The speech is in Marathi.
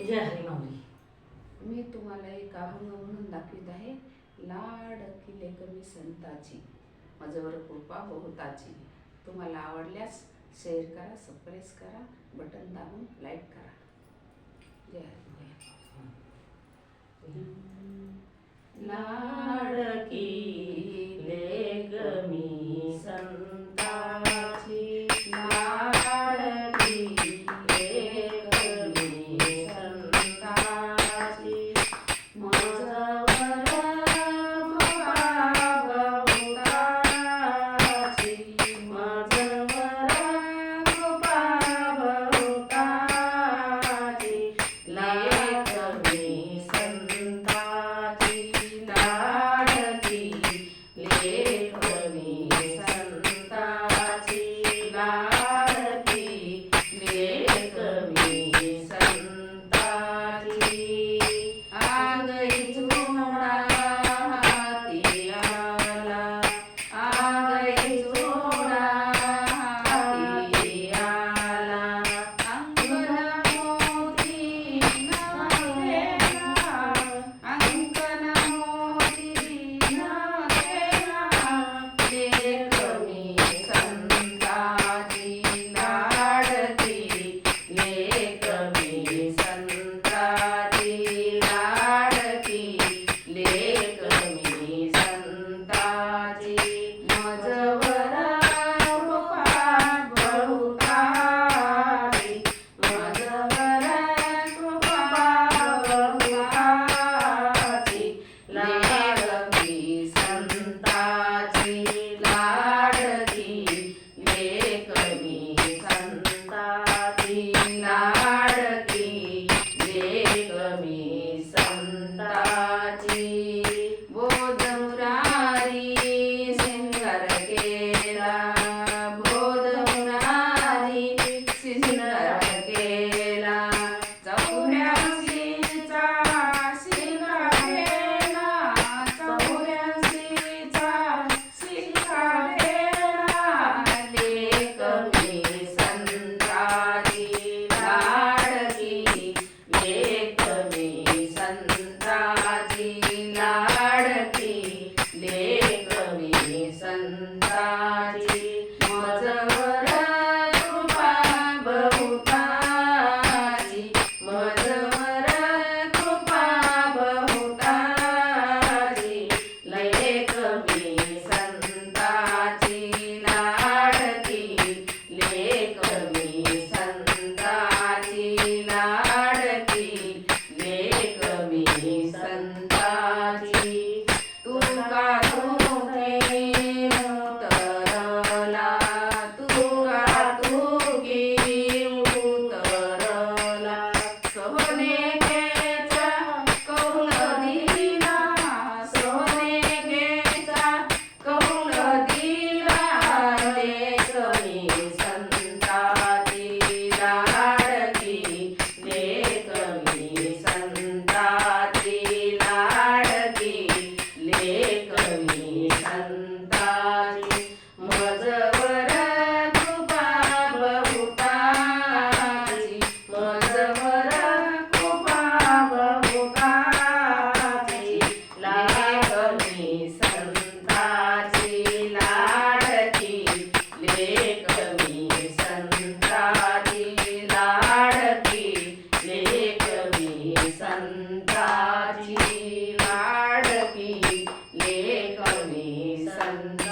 जय हरी मी तुम्हाला एक अभंग म्हणून दाखवित आहे. लाड किले कमी संताची माझ्यावर कृपा बहुताची. तुम्हाला आवडल्यास शेअर करा सबस्क्राईब करा बटन दाबून लाईक करा. जय हरी लाड की Bye. and